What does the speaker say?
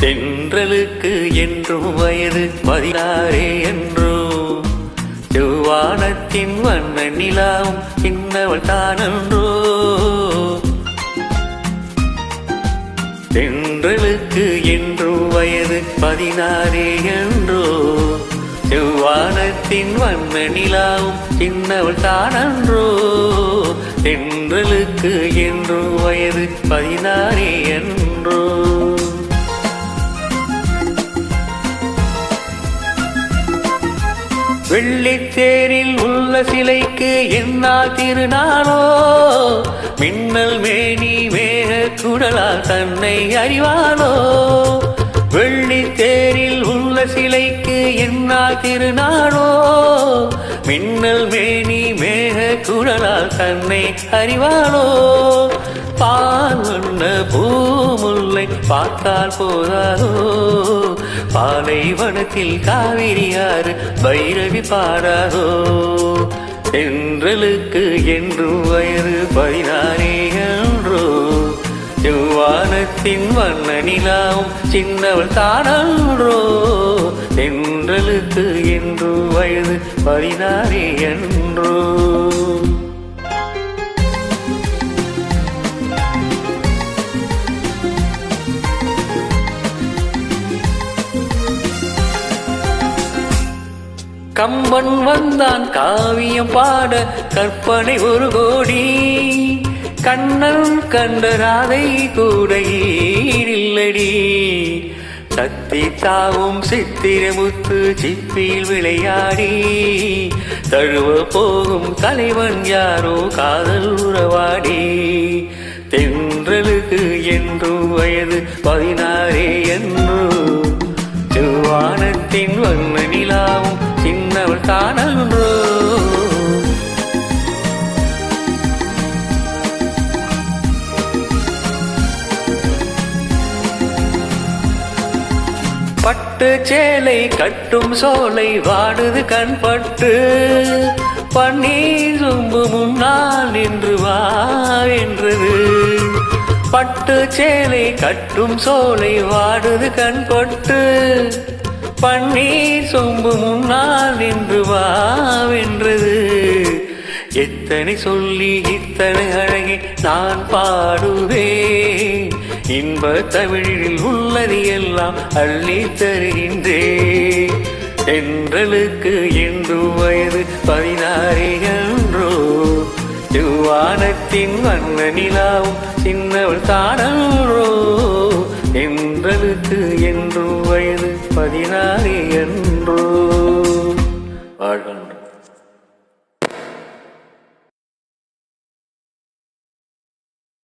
தென்றலுக்கு என்றும் வயது பதினாறே என்றோ. செவ்வானத்தின் வண்ண நிலாவும் இன்னவள் தானன்றோ. தென்றலுக்கு என்றும் வயது பதினாறே என்றோ. செவ்வானத்தின் வண்ண நிலாவும் இன்னவள் தானன்றோ. தென்றலுக்கு என்றும் வயது பதினாறே என்றோ. வெள்ளித்தேரில் உள்ள சிலைக்கு என்னா திருநாளோ? மின்னல் மேனி மேக குடலா தன்னை அறிவானோ? வெள்ளித்தேரில் உள்ள சிலைக்கு என்னா திருநாளோ? மின்னல் மேனி மேக குடலால் தன்னை அறிவானோ? பால் உண்ண பூமுல்லை பார்த்தால் போதாதோ? பாலைவனத்தில் காவிரியாறு பைரவி பாடாதோ என்றலுக்கு என்றும் வயறு பதினாறே என்றோ செவ்வானத்தின் வண்ண நிலாவும் சின்னவள் தானன்றோ. என்றலுக்கு என்றும் வயது பதினாறே என்றோ கம்பன் வந்தான் காவியம் பாட கற்பனை ஒரு கோடி. கண்ணன் கண்ட ராதை கூட ஈரில்லடி சத்தி தாவும் சித்திரமுத்து சிப்பியில் விளையாடி. தழுவ போகும் தலைவன் யாரோ காதல் உறவாடி. தென்றலுக்கு என்றும் வயது பதினாறே பட்டு சேலை கட்டும் சோலை வாடுது கண்பட்டு பன்னீர் சொம்பு முன்னால் நின்று வா என்றது. பட்டு சேலை கட்டும் சோலை வாடுது கண்பட்டு பன்னீர் சொம்பு முன்னால் நின்று வாவென்றது எத்தனை சொல்லி இத்தனை அழகே நான் பாடுவேன். இன்ப தமிழில் உள்ளது எல்லாம் அள்ளி தருகின்றே தென்றலுக்கு என்று வயது பதினாறு என்றோ செவ்வானத்தின் வண்ண நிலாவும் சின்னவள் தானன்றோ என்றலுக்கு என்று வயது பதினாறு என்றோ வாழ்கின்ற